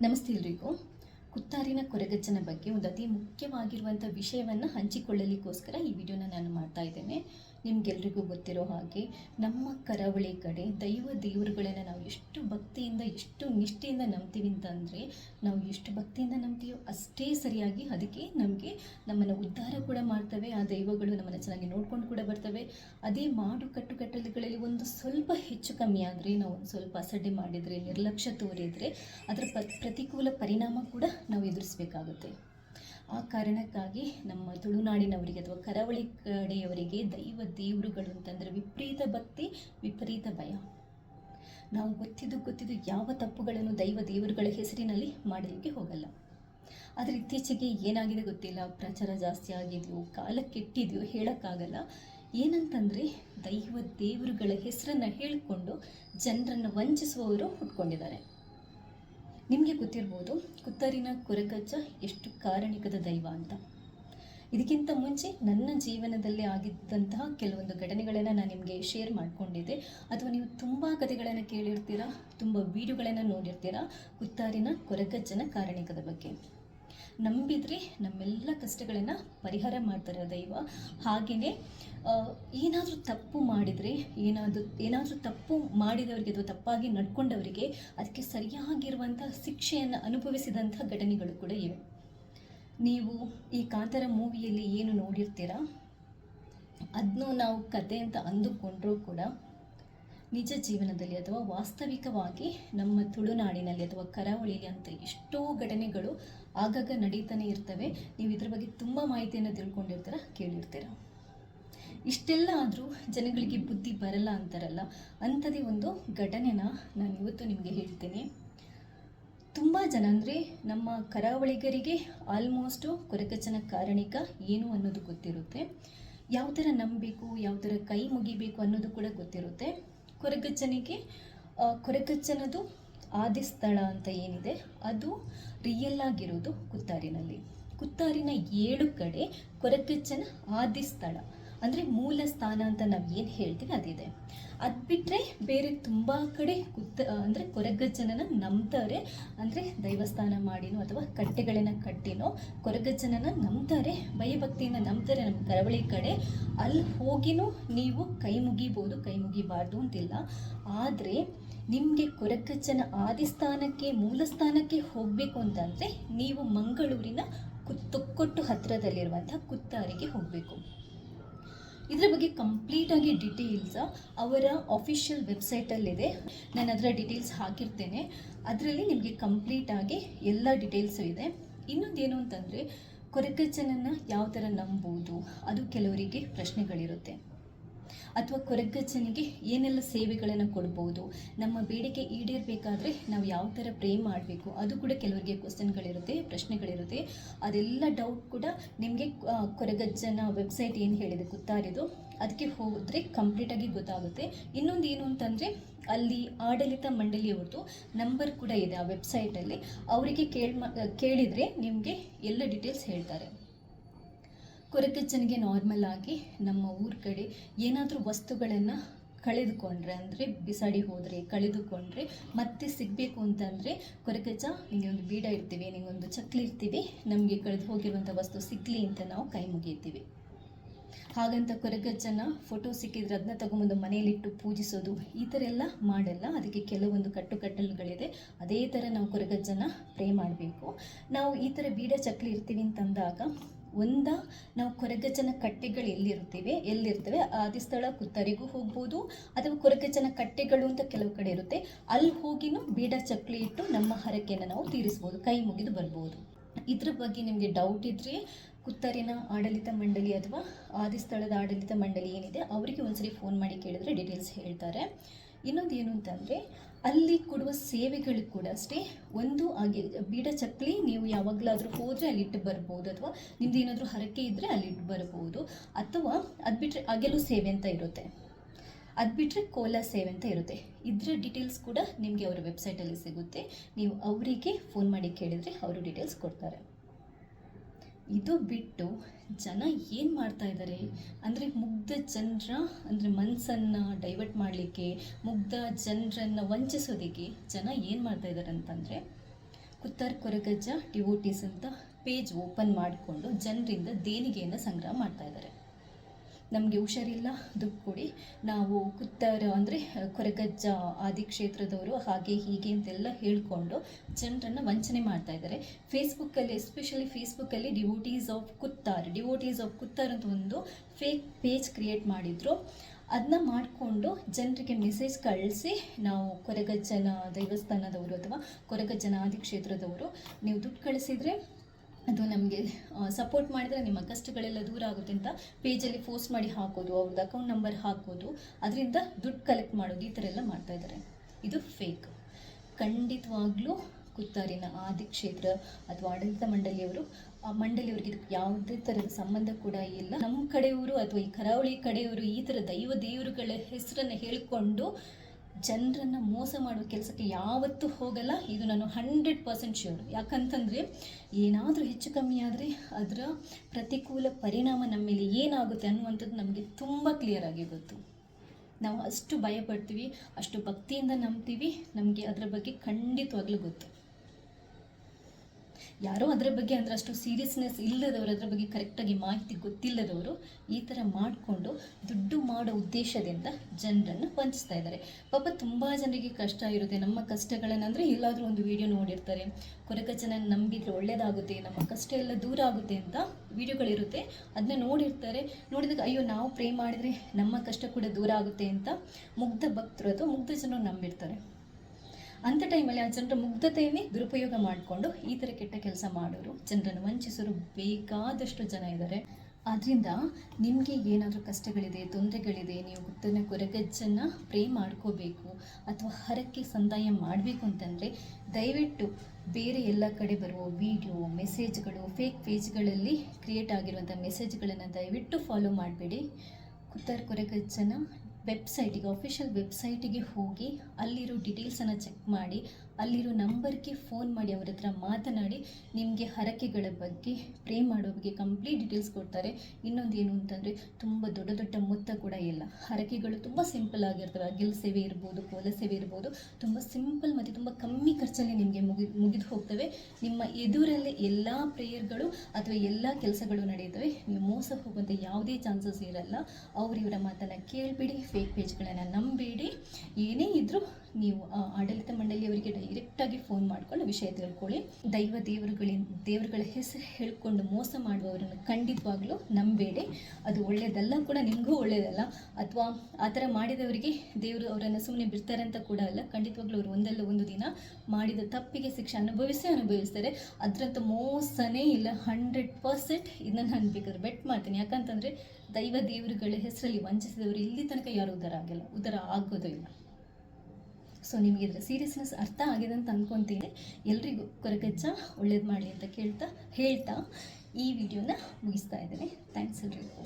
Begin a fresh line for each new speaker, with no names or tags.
ನಮಸ್ತೆ ಎಲ್ರಿಗೂ. ಕುತ್ತಾರಿನ ಕೊರಗಜ್ಜನ ಬಗ್ಗೆ ಒಂದು ಅತಿ ಮುಖ್ಯವಾಗಿರುವಂಥ ವಿಷಯವನ್ನು ಹಂಚಿಕೊಳ್ಳಲಿಕ್ಕೋಸ್ಕರ ಈ ವಿಡಿಯೋನ ನಾನು ಮಾಡ್ತಾ ಇದ್ದೇನೆ. ನಿಮ್ಗೆಲ್ರಿಗೂ ಗೊತ್ತಿರೋ ಹಾಗೆ ನಮ್ಮ ಕರಾವಳಿ ಕಡೆ ದೈವ ದೇವರುಗಳನ್ನು ನಾವು ಎಷ್ಟು ಭಕ್ತಿಯಿಂದ, ಎಷ್ಟು ನಿಷ್ಠೆಯಿಂದ ನಂಬ್ತೀವಿ ಅಂತಂದರೆ ನಾವು ಎಷ್ಟು ಭಕ್ತಿಯಿಂದ ನಂಬ್ತೀವೋ ಅಷ್ಟೇ ಸರಿಯಾಗಿ ಅದಕ್ಕೆ ನಮಗೆ ನಮ್ಮನ್ನು ಉದ್ಧಾರ ಕೂಡ ಮಾಡ್ತವೆ, ಆ ದೈವಗಳು ನಮ್ಮನ್ನು ಚೆನ್ನಾಗಿ ನೋಡ್ಕೊಂಡು ಕೂಡ ಬರ್ತವೆ. ಅದೇ ಮಾಡು ಕಟ್ಟುಕಟ್ಟಲೆಗಳಲ್ಲಿ ಒಂದು ಸ್ವಲ್ಪ ಹೆಚ್ಚು ಕಮ್ಮಿ ಆದರೆ, ನಾವು ಒಂದು ಸ್ವಲ್ಪ ಅಸಡ್ಡೆ ಮಾಡಿದರೆ, ನಿರ್ಲಕ್ಷ್ಯ ತೋರಿದರೆ ಅದರ ಪ್ರತಿಕೂಲ ಪರಿಣಾಮ ಕೂಡ ನಾವು ಎದುರಿಸಬೇಕಾಗುತ್ತೆ. ಆ ಕಾರಣಕ್ಕಾಗಿ ನಮ್ಮ ತುಳುನಾಡಿನವರಿಗೆ ಅಥವಾ ಕರಾವಳಿ ಕಡೆಯವರಿಗೆ ದೈವ ದೇವರುಗಳು ಅಂತಂದರೆ ವಿಪರೀತ ಭಕ್ತಿ, ವಿಪರೀತ ಭಯ. ನಾವು ಗೊತ್ತಿದ್ದು ಗೊತ್ತಿದ್ದು ಯಾವ ತಪ್ಪುಗಳನ್ನು ದೈವ ದೇವರುಗಳ ಹೆಸರಿನಲ್ಲಿ ಮಾಡಲಿಕ್ಕೆ ಹೋಗಲ್ಲ. ಆದರೆ ಇತ್ತೀಚೆಗೆ ಏನಾಗಿದೆ ಗೊತ್ತಿಲ್ಲ? ಪ್ರಚಾರ ಜಾಸ್ತಿ ಆಗಿದೆಯೋ ಕಾಲ ಕೆಟ್ಟಿದೆಯೋ ಹೇಳೋಕ್ಕಾಗಲ್ಲ. ಏನಂತಂದರೆ ದೈವ ದೇವರುಗಳ ಹೆಸರನ್ನು ಹೇಳಿಕೊಂಡು ಜನರನ್ನು ವಂಚಿಸುವವರು ಹುಟ್ಕೊಂಡಿದ್ದಾರೆ ನಿಮಗೆ ಗೊತ್ತಿರ್ಬೋದು, ಕುತ್ತರಿನ ಕೊರಗಜ್ಜ ಎಷ್ಟು ಕಾರಣಿಕದ ದೈವ ಅಂತ. ಇದಕ್ಕಿಂತ ಮುಂಚೆ ನನ್ನ ಜೀವನದಲ್ಲಿ ಆಗಿದ್ದಂತಹ ಕೆಲವೊಂದು ಘಟನೆಗಳನ್ನು ನಾನು ನಿಮಗೆ ಶೇರ್ ಮಾಡಿಕೊಂಡಿದ್ದೆ. ಅಥವಾ ನೀವು ತುಂಬ ಕಥೆಗಳನ್ನು ಕೇಳಿರ್ತೀರಾ, ತುಂಬ ವೀಡಿಯೋಗಳನ್ನು ನೋಡಿರ್ತೀರಾ, ಕುತ್ತಾರಿನ ಕೊರಗಜ್ಜನ ಕಾರಣಿಕದ ಬಗ್ಗೆ. ನಂಬಿದರೆ ನಮ್ಮೆಲ್ಲ ಕಷ್ಟಗಳನ್ನು ಪರಿಹಾರ ಮಾಡ್ತಾರೆ ದೈವ. ಹಾಗೆಯೇ ಏನಾದರೂ ತಪ್ಪು ಮಾಡಿದರೆ, ಏನಾದರೂ ಏನಾದರೂ ತಪ್ಪು ಮಾಡಿದವರಿಗೆ ಅಥವಾ ತಪ್ಪಾಗಿ ನಡ್ಕೊಂಡವರಿಗೆ ಅದಕ್ಕೆ ಸರಿಯಾಗಿರುವಂಥ ಶಿಕ್ಷೆಯನ್ನು ಅನುಭವಿಸಿದಂಥ ಘಟನೆಗಳು ಕೂಡ ಇವೆ. ನೀವು ಈ ಕಾಂತಾರ ಮೂವಿಯಲ್ಲಿ ಏನು ನೋಡಿರ್ತೀರಾ? ಅದನ್ನು ನಾವು ಕತೆ ಅಂತ ಅಂದುಕೊಂಡ್ರೂ ಕೂಡ ನಿಜ ಜೀವನದಲ್ಲಿ ಅಥವಾ ವಾಸ್ತವಿಕವಾಗಿ ನಮ್ಮ ತುಳುನಾಡಿನಲ್ಲಿ ಅಥವಾ ಕರಾವಳಿಯಲ್ಲಿ ಅಂತ ಎಷ್ಟೋ ಘಟನೆಗಳು ಆಗಾಗ ನಡೀತಾನೆ ಇರ್ತವೆ. ನೀವು ಇದ್ರ ಬಗ್ಗೆ ತುಂಬ ಮಾಹಿತಿಯನ್ನು ತಿಳ್ಕೊಂಡಿರ್ತೀರ? ಕೇಳಿರ್ತೀರ? ಇಷ್ಟೆಲ್ಲ ಆದರೂ ಜನಗಳಿಗೆ ಬುದ್ಧಿ ಬರಲ್ಲ ಅಂತಾರಲ್ಲ, ಅಂಥದೇ ಒಂದು ಘಟನೆನ ನಾನು ಇವತ್ತು ನಿಮಗೆ ಹೇಳ್ತೀನಿ. ತುಂಬ ಜನ ಅಂದರೆ ನಮ್ಮ ಕರಾವಳಿಗರಿಗೆ ಆಲ್ಮೋಸ್ಟು ಕೊರಕಚನ ಕಾರಣಿಕ ಏನು ಅನ್ನೋದು ಗೊತ್ತಿರುತ್ತೆ. ಯಾವ ಥರ ನಂಬಬೇಕು ಯಾವ ಥರ ಕೈ ಮುಗಿಬೇಕು ಅನ್ನೋದು ಕೂಡ ಗೊತ್ತಿರುತ್ತೆ. ಕೊರಗಜ್ಜನಿಗೆ ಕೊರಗಜ್ಜನದು ಆದಿ ಸ್ಥಳ ಅಂತ ಏನಿದೆ, ಅದು ರಿಯಲ್ ಆಗಿರೋದು ಕುತ್ತಾರಿನಲ್ಲಿ. ಕುತ್ತಾರಿನ ಏಳು ಕಡೆ ಕೊರಗಜ್ಜನ ಆದಿ ಸ್ಥಳ ಅಂದರೆ ಮೂಲ ಸ್ಥಾನ ಅಂತ ನಾವು ಏನು ಹೇಳ್ತೀವಿ ಅದಿದೆ. ಅದು ಬಿಟ್ಟರೆ ಬೇರೆ ತುಂಬ ಕಡೆ ಕುತ್ತ ಅಂದರೆ ಕೊರಗಜ್ಜನನ ನಂಬ್ತಾರೆ. ಅಂದರೆ ದೈವಸ್ಥಾನ ಮಾಡಿನೋ ಅಥವಾ ಕಟ್ಟೆಗಳನ್ನು ಕಟ್ಟಿನೋ ಕೊರಗಜ್ಜನನ ನಂಬ್ತಾರೆ ಭಯಭಕ್ತಿಯನ್ನು ನಂಬ್ತಾರೆ ನಮ್ಮ ಕರಾವಳಿ ಕಡೆ. ಅಲ್ಲಿ ಹೋಗಿನೂ ನೀವು ಕೈ ಮುಗಿಬೋದು, ಕೈ ಮುಗಿಬಾರ್ದು ಅಂತಿಲ್ಲ. ಆದರೆ ನಿಮಗೆ ಕೊರಗಜ್ಜನ ಆದಿಸ್ಥಾನಕ್ಕೆ, ಮೂಲ ಸ್ಥಾನಕ್ಕೆ ಹೋಗಬೇಕು ಅಂತಂದರೆ ನೀವು ಮಂಗಳೂರಿನ ಕುತ್ತೊಕ್ಕೊಟ್ಟು ಹತ್ತಿರದಲ್ಲಿರುವಂಥ ಕುತ್ತಾರಿಗೆ ಹೋಗಬೇಕು. ಇದ್ರ ಬಗ್ಗೆ ಕಂಪ್ಲೀಟಾಗಿ ಡಿಟೇಲ್ಸ್ ಅವರ ಅಫಿಷಿಯಲ್ ವೆಬ್ಸೈಟಲ್ಲಿದೆ ನಾನು ಅದರ ಡೀಟೇಲ್ಸ್ ಹಾಕಿರ್ತೇನೆ. ಅದರಲ್ಲಿ ನಿಮಗೆ ಕಂಪ್ಲೀಟಾಗಿ ಎಲ್ಲ ಡೀಟೇಲ್ಸು ಇದೆ. ಇನ್ನೊಂದೇನು ಅಂತಂದರೆ ಕೊರಕಜ್ಜನನ್ನು ಯಾವ ಥರ ನಂಬೋದು? ಅದು ಕೆಲವರಿಗೆ ಪ್ರಶ್ನೆಗಳಿರುತ್ತೆ. ಅಥವಾ ಕೊರಗಜ್ಜನಿಗೆ ಏನೆಲ್ಲ ಸೇವೆಗಳನ್ನು ಕೊಡ್ಬೋದು? ನಮ್ಮ ಬೇಡಿಕೆ ಈಡೇರಬೇಕಾದ್ರೆ ನಾವು ಯಾವ ಥರ ಪ್ರೇ ಮಾಡಬೇಕು? ಅದು ಕೂಡ ಕೆಲವರಿಗೆ ಕ್ವಶನ್ಗಳಿರುತ್ತೆ ಪ್ರಶ್ನೆಗಳಿರುತ್ತೆ. ಅದೆಲ್ಲ ಡೌಟ್ ಕೂಡ ನಿಮಗೆ ಕೊರಗಜ್ಜನ ವೆಬ್ಸೈಟ್ ಏನು ಹೇಳಿದೆ ಗೊತ್ತಾರಿದು ಅದಕ್ಕೆ ಹೋದರೆ ಕಂಪ್ಲೀಟಾಗಿ ಗೊತ್ತಾಗುತ್ತೆ. ಇನ್ನೊಂದು ಏನು ಅಂತಂದರೆ, ಅಲ್ಲಿ ಆಡಳಿತ ಮಂಡಳಿಯವ್ರದ್ದು ನಂಬರ್ ಕೂಡ ಇದೆ ಆ ವೆಬ್ಸೈಟಲ್ಲಿ ಅವರಿಗೆ ಕೇಳಿ ಕೇಳಿದರೆ ನಿಮಗೆ ಎಲ್ಲ ಡೀಟೇಲ್ಸ್ ಹೇಳ್ತಾರೆ. ಕೊರಕಚ್ಚನಿಗೆ ನಾರ್ಮಲ್ ಆಗಿ ನಮ್ಮ ಊರ ಕಡೆ ಏನಾದರೂ ವಸ್ತುಗಳನ್ನು ಕಳೆದುಕೊಂಡ್ರೆ ಅಂದರೆ ಬಿಸಾಡಿ ಹೋದರೆ, ಕಳೆದುಕೊಂಡ್ರೆ ಮತ್ತೆ ಸಿಗಬೇಕು ಅಂತಂದರೆ ಕೊರಕಚ್ಚ ನಿಮಗೆ ಒಂದು ಬೀಡ ಇರ್ತೀವಿ ನಿಮಗೊಂದು ಚಕ್ಲಿ ಇರ್ತೀವಿ ನಮಗೆ ಕಳೆದು ಹೋಗಿರುವಂಥ ವಸ್ತು ಸಿಗಲಿ ಅಂತ ನಾವು ಕೈ ಮುಗಿತೀವಿ ಹಾಗಂತ ಕೊರಗಜ್ಜನ ಫೋಟೋ ಸಿಕ್ಕಿದ್ರೆ ಅದನ್ನ ತಗೊಂಬಂದು ಮನೆಯಲ್ಲಿಟ್ಟು ಪೂಜಿಸೋದು, ಈ ಥರ ಎಲ್ಲ ಮಾಡಲ್ಲ. ಅದಕ್ಕೆ ಕೆಲವೊಂದು ಕಟ್ಟುಕಟ್ಟಲುಗಳಿದೆ ಅದೇ ಥರ ನಾವು ಕೊರಗಜ್ಜನ ಪ್ರೇ ಮಾಡಬೇಕು. ನಾವು ಈ ಥರ ಬೀಡ, ಚಕ್ಲಿ ಇರ್ತೀವಿ ಅಂತಂದಾಗ ಒಂದ, ನಾವು ಕೊರಗಜ್ಜನ ಕಟ್ಟೆಗಳು ಎಲ್ಲಿರ್ತೀವಿ ಎಲ್ಲಿರ್ತವೆ? ಆದಿ ಸ್ಥಳ ಕುತ್ತರಿಗೂ ಹೋಗ್ಬೋದು. ಅಥವಾ ಕೊರಗಜ್ಜನ ಕಟ್ಟೆಗಳು ಅಂತ ಕೆಲವು ಕಡೆ ಇರುತ್ತೆ. ಅಲ್ಲಿ ಹೋಗಿನೂ ಬೀಡ ಚಕ್ಲಿ ಇಟ್ಟು ನಮ್ಮ ಹರಕೆಯನ್ನು ನಾವು ತೀರಿಸ್ಬೋದು, ಕೈ ಮುಗಿದು ಬರ್ಬೋದು. ಇದ್ರ ಬಗ್ಗೆ ನಿಮಗೆ ಡೌಟ್ ಇದ್ದರೆ ಕುತ್ತರಿನ ಆಡಳಿತ ಮಂಡಳಿ ಅಥವಾ ಆದಿಸ್ಥಳದ ಆಡಳಿತ ಮಂಡಳಿ ಏನಿದೆ, ಅವರಿಗೆ ಒಂದ್ಸರಿ ಫೋನ್ ಮಾಡಿ ಕೇಳಿದ್ರೆ ಡೀಟೇಲ್ಸ್ ಹೇಳ್ತಾರೆ. ಇನ್ನೊಂದು ಏನು ಅಂತಂದರೆ ಅಲ್ಲಿ ಕೊಡುವ ಸೇವೆಗಳು ಕೂಡ ಅಷ್ಟೇ ಒಂದು ಹಾಗೆ, ಬೀಡ ಚಕ್ಲಿ ನೀವು ಯಾವಾಗಲಾದರೂ ಹೋದರೆ ಅಲ್ಲಿಟ್ಟು ಬರ್ಬೋದು, ಅಥವಾ ನಿಮ್ದು ಏನಾದರೂ ಹರಕೆ ಇದ್ದರೆ ಅಲ್ಲಿಟ್ಟು ಬರ್ಬೋದು, ಅಥವಾ ಅದು ಬಿಟ್ಟರೆ ಅಗೆಲು ಸೇವೆ ಅಂತ ಇರುತ್ತೆ. ಅದು ಬಿಟ್ಟರೆ ಕೋಲಾ ಸೇವೆ ಅಂತ ಇರುತ್ತೆ. ಇದರ ಡೀಟೇಲ್ಸ್ ಕೂಡ ನಿಮಗೆ ಅವರ ವೆಬ್ಸೈಟಲ್ಲಿ ಸಿಗುತ್ತೆ. ನೀವು ಅವರಿಗೆ ಫೋನ್ ಮಾಡಿ ಕೇಳಿದರೆ ಅವರು ಡೀಟೇಲ್ಸ್ ಕೊಡ್ತಾರೆ. ಇದು ಬಿಟ್ಟು ಜನ ಏನು ಮಾಡ್ತಾ ಇದ್ದಾರೆ ಅಂದರೆ ಮುಗ್ಧ ಜನರ ಅಂದರೆ ಮನಸ್ಸನ್ನು ಡೈವರ್ಟ್ ಮಾಡಲಿಕ್ಕೆ, ಮುಗ್ಧ ಜನರನ್ನು ವಂಚಿಸೋದಕ್ಕೆ ಜನ ಏನು ಮಾಡ್ತಾ ಇದ್ದಾರೆ ಅಂತಂದರೆ, ಕುತ್ತಾರ್ ಕೊರಗಜ್ಜ ಡಿವೋಟೀಸ್ ಅಂತ ಪೇಜ್ ಓಪನ್ ಮಾಡಿಕೊಂಡು ಜನರಿಂದ ದೇಣಿಗೆಯನ್ನು ಸಂಗ್ರಹ ಮಾಡ್ತಾ ಇದ್ದಾರೆ ನಮಗೆ ಹುಷಾರಿಲ್ಲ, ದುಡ್ಡು ಕೊಡಿ. ನಾವು ಕುತ್ತಾರ ಅಂದರೆ, ಕೊರಗಜ್ಜ ಆದಿಕ್ಷೇತ್ರದವರು ಹಾಗೆ ಹೀಗೆ ಅಂತೆಲ್ಲ ಹೇಳಿಕೊಂಡು ಜನರನ್ನು ವಂಚನೆ ಮಾಡ್ತಾ ಇದ್ದಾರೆ. ಫೇಸ್ಬುಕ್ಕಲ್ಲಿ, ಎಸ್ಪೆಷಲಿ ಫೇಸ್ಬುಕ್ಕಲ್ಲಿ devotees of Kuttar, devotees of Kuttar ಅಂತ ಒಂದು ಫೇಕ್ ಪೇಜ್ ಕ್ರಿಯೇಟ್ ಮಾಡಿದ್ರು. ಅದನ್ನ ಮಾಡಿಕೊಂಡು ಜನರಿಗೆ ಮೆಸೇಜ್ ಕಳಿಸಿ, ನಾವು ಕೊರಗಜ್ಜನ ದೇವಸ್ಥಾನದವರು ಅಥವಾ ಕೊರಗಜ್ಜನ ಆದಿಕ್ಷೇತ್ರದವರು ನೀವು ದುಡ್ಡು ಕಳಿಸಿದರೆ ಅದು ನಮಗೆ ಸಪೋರ್ಟ್ ಮಾಡಿದರೆ ನಿಮ್ಮ ಕಷ್ಟಗಳೆಲ್ಲ ದೂರ ಆಗುತ್ತೆ ಅಂತ ಪೇಜಲ್ಲಿ ಪೋಸ್ಟ್ ಮಾಡಿ ಹಾಕೋದು, ಅವ್ರದ್ದು ಅಕೌಂಟ್ ನಂಬರ್ ಹಾಕೋದು, ಅದರಿಂದ ದುಡ್ಡು ಕಲೆಕ್ಟ್ ಮಾಡೋದು ಈ ಥರ ಎಲ್ಲ ಮಾಡ್ತಾ ಇದ್ದಾರೆ. ಇದು ಫೇಕ್ ಖಂಡಿತವಾಗ್ಲೂ ಕುತ್ತಾರಿನ ಆದಿಕ್ಷೇತ್ರ ಅಥವಾ ಆಡಳಿತ ಮಂಡಳಿಯವರು, ಆ, ಮಂಡಳಿಯವ್ರಿಗೆ ಇದಕ್ಕೆ ಯಾವುದೇ ಥರದ ಸಂಬಂಧ ಕೂಡ ಇಲ್ಲ. ನಮ್ಮ ಕಡೆಯವರು ಅಥವಾ ಈ ಕರಾವಳಿ ಕಡೆಯವರು ಈ ಥರ ದೈವ ದೇವರುಗಳ ಹೆಸರನ್ನು ಹೇಳಿಕೊಂಡು ಜನರನ್ನು ಮೋಸ ಮಾಡುವ ಕೆಲಸಕ್ಕೆ ಯಾವತ್ತೂ ಹೋಗಲ್ಲ. ಇದು ನಾನು ಹಂಡ್ರೆಡ್ ಪರ್ಸೆಂಟ್ ಶ್ಯೂರ್ ಯಾಕಂತಂದರೆ, ಏನಾದರೂ ಹೆಚ್ಚು ಕಮ್ಮಿ ಆದರೆ ಅದರ ಪ್ರತಿಕೂಲ ಪರಿಣಾಮ ನಮ್ಮ ಮೇಲೆ ಏನಾಗುತ್ತೆ ಅನ್ನುವಂಥದ್ದು ನಮಗೆ ತುಂಬ ಕ್ಲಿಯರ್ ಆಗಿ ಗೊತ್ತು. ನಾವು ಅಷ್ಟು ಭಯಪಡ್ತೀವಿ, ಅಷ್ಟು ಭಕ್ತಿಯಿಂದ ನಂಬ್ತೀವಿ, ನಮಗೆ ಅದರ ಬಗ್ಗೆ ಖಂಡಿತವಾಗ್ಲೂ ಗೊತ್ತು. ಯಾರೋ ಅದರ ಬಗ್ಗೆ ಅಂದರೆ ಅಷ್ಟು ಸೀರಿಯಸ್ನೆಸ್ ಇಲ್ಲದವರು ಅದರ ಬಗ್ಗೆ ಕರೆಕ್ಟಾಗಿ ಮಾಹಿತಿ ಗೊತ್ತಿಲ್ಲದವರು ಈ ಥರ ಮಾಡಿಕೊಂಡು ದುಡ್ಡು ಮಾಡೋ ಉದ್ದೇಶದಿಂದ ಜನರನ್ನು ವಂಚಿಸ್ತಾ ಇದ್ದಾರೆ ಪಾಪ ತುಂಬ ಜನರಿಗೆ ಕಷ್ಟ ಇರುತ್ತೆ. ನಮ್ಮ ಕಷ್ಟಗಳನ್ನಂದರೆ ಎಲ್ಲಾದರೂ ಒಂದು ವಿಡಿಯೋ ನೋಡಿರ್ತಾರೆ. ಕೊರಗಜ್ಜನ ನಂಬಿದ್ರೆ ಒಳ್ಳೇದಾಗುತ್ತೆ, ನಮ್ಮ ಕಷ್ಟ ಎಲ್ಲ ದೂರ ಆಗುತ್ತೆ ಅಂತ ವಿಡಿಯೋಗಳಿರುತ್ತೆ ಅದನ್ನ ನೋಡಿರ್ತಾರೆ. ನೋಡಿದಾಗ ಅಯ್ಯೋ, ನಾವು ಪ್ರೇ ಮಾಡಿದರೆ ನಮ್ಮ ಕಷ್ಟ ಕೂಡ ದೂರ ಆಗುತ್ತೆ ಅಂತ ಮುಗ್ಧ ಭಕ್ತರು ಅಥವಾ ಮುಗ್ಧ ಜನರು ನಂಬಿರ್ತಾರೆ. ಅಂಥ ಟೈಮಲ್ಲಿ ಆ ಜನರ ಮುಗ್ಧತೆಯನ್ನೇ ದುರುಪಯೋಗ ಮಾಡಿಕೊಂಡು ಈ ಥರ ಕೆಟ್ಟ ಕೆಲಸ ಮಾಡೋರು. ಜನರನ್ನು ವಂಚಿಸೋರು ಬೇಕಾದಷ್ಟು ಜನ ಇದ್ದಾರೆ ಆದ್ದರಿಂದ ನಿಮಗೆ ಏನಾದರೂ ಕಷ್ಟಗಳಿದೆ, ತೊಂದರೆಗಳಿದೆ, ನೀವು ಗುತ್ತನ ಕೊರಗಜ್ಜನ್ನು ಪ್ರೇ ಮಾಡ್ಕೋಬೇಕು ಅಥವಾ ಹರಕ್ಕೆ ಸಂದಾಯ ಮಾಡಬೇಕು ಅಂತಂದರೆ ದಯವಿಟ್ಟು ಬೇರೆ ಎಲ್ಲ ಕಡೆ ಬರುವ ವಿಡಿಯೋ ಮೆಸೇಜ್ಗಳು ಫೇಕ್ ಪೇಜ್ಗಳಲ್ಲಿ ಕ್ರಿಯೇಟ್ ಆಗಿರುವಂಥ ಮೆಸೇಜ್ಗಳನ್ನು ದಯವಿಟ್ಟು ಫಾಲೋ ಮಾಡಬೇಡಿ. ಕುತ್ತಾರ್ ಕೊರಗಜ್ಜನ ವೆಬ್ಸೈಟಿಗೆ ಅಫಿಷಿಯಲ್ ವೆಬ್ಸೈಟಿಗೆ ಹೋಗಿ ಅಲ್ಲಿರೋ ಡೀಟೇಲ್ಸನ್ನು ಚೆಕ್ ಮಾಡಿ ಅಲ್ಲಿರೋ ನಂಬರ್ಗೆ ಫೋನ್ ಮಾಡಿ ಅವ್ರ ಹತ್ರ ಮಾತನಾಡಿ ನಿಮಗೆ ಹರಕೆಗಳ ಬಗ್ಗೆ, ಪ್ರೇ ಮಾಡೋ ಬಗ್ಗೆ ಕಂಪ್ಲೀಟ್ ಡೀಟೇಲ್ಸ್ ಕೊಡ್ತಾರೆ. ಇನ್ನೊಂದು ಏನು ಅಂತಂದರೆ, ತುಂಬ ದೊಡ್ಡ ದೊಡ್ಡ ಮೊತ್ತ ಕೂಡ ಇಲ್ಲ. ಹರಕೆಗಳು ತುಂಬ ಸಿಂಪಲ್ ಆಗಿರ್ತವೆ. ಗಿಲ್ ಸೇವೆ ಇರ್ಬೋದು, ಕೋಲ ಸೇವೆ ಇರ್ಬೋದು, ತುಂಬ ಸಿಂಪಲ್ ಮತ್ತು ತುಂಬ ಕಮ್ಮಿ ಖರ್ಚಲ್ಲಿ ನಿಮಗೆ ಮುಗಿ, ಮುಗಿದು ಹೋಗ್ತವೆ. ನಿಮ್ಮ ಎದುರಲ್ಲೇ ಎಲ್ಲ ಪ್ರೇಯರ್ಗಳು ಅಥವಾ ಎಲ್ಲ ಕೆಲಸಗಳು ನಡೆಯುತ್ತವೆ. ನೀವು ಮೋಸ ಹೋಗುವಂಥ ಯಾವುದೇ ಚಾನ್ಸಸ್ ಇರಲ್ಲ. ಅವ್ರು ಇವರ ಮಾತನ್ನು ಕೇಳಬೇಡಿ ಫೇಕ್ ಪೇಜ್ಗಳನ್ನು ನಂಬೇಡಿ. ಏನೇ ಇದ್ದರೂ ನೀವು ಆಡಳಿತ ಮಂಡಳಿಯವರಿಗೆ ಡೈರೆಕ್ಟಾಗಿ ಫೋನ್ ಮಾಡ್ಕೊಂಡು ವಿಷಯ ತಿಳ್ಕೊಳ್ಳಿ. ದೈವ ದೇವರುಗಳ ದೇವರುಗಳ ಹೆಸರು ಹೇಳ್ಕೊಂಡು ಮೋಸ ಮಾಡುವವರನ್ನು ಖಂಡಿತವಾಗ್ಲೂ ನಂಬೇಡಿ. ಅದು ಒಳ್ಳೆಯದಲ್ಲ ಕೂಡ, ನಿಮಗೂ ಒಳ್ಳೆಯದಲ್ಲ ಅಥವಾ ಆ ಥರ ಮಾಡಿದವರಿಗೆ ದೇವರು ಅವರನ್ನು ಸುಮ್ಮನೆ ಬಿಡ್ತಾರೆ ಅಂತ ಕೂಡ ಅಲ್ಲ, ಖಂಡಿತವಾಗ್ಲೂ ಅವರು ಒಂದಲ್ಲ ಒಂದು ದಿನ ಮಾಡಿದ ತಪ್ಪಿಗೆ ಶಿಕ್ಷೆ ಅನುಭವಿಸೇ ಅನುಭವಿಸ್ತಾರೆ. ಅದರಂತ ಮೋಸನೇ ಇಲ್ಲ, ಹಂಡ್ರೆಡ್ ಪರ್ಸೆಂಟ್ ಇದನ್ನು ನಾನು ಬೇಕಾದ್ರೆ ಬೆಟ್ ಮಾಡ್ತೀನಿ. ಯಾಕಂತಂದರೆ ದೈವ ದೇವರುಗಳ ಹೆಸರಲ್ಲಿ ವಂಚಿಸಿದವರು ಇಲ್ಲಿ ತನಕ ಯಾರು ಉದ್ಧಾರ ಆಗಿಲ್ಲ ಉದ್ಧಾರ ಆಗೋದು ಇಲ್ಲ. ಸೊ ನಿಮಗೆ ಇದರ ಸೀರಿಯಸ್ನೆಸ್ ಅರ್ಥ ಆಗಿದೆ ಅಂತ ಅಂದ್ಕೊತೀನಿ ಎಲ್ರಿಗೂ ಕೊರಗಜ್ಜ ಒಳ್ಳೇದು ಮಾಡಲಿ ಅಂತ ಕೇಳ್ತಾ ಹೇಳ್ತಾ ಈ ವಿಡಿಯೋನ ಮುಗಿಸ್ತಾ ಇದ್ದೀನಿ. ಥ್ಯಾಂಕ್ಸ್ ಎಲ್ರಿಗೂ.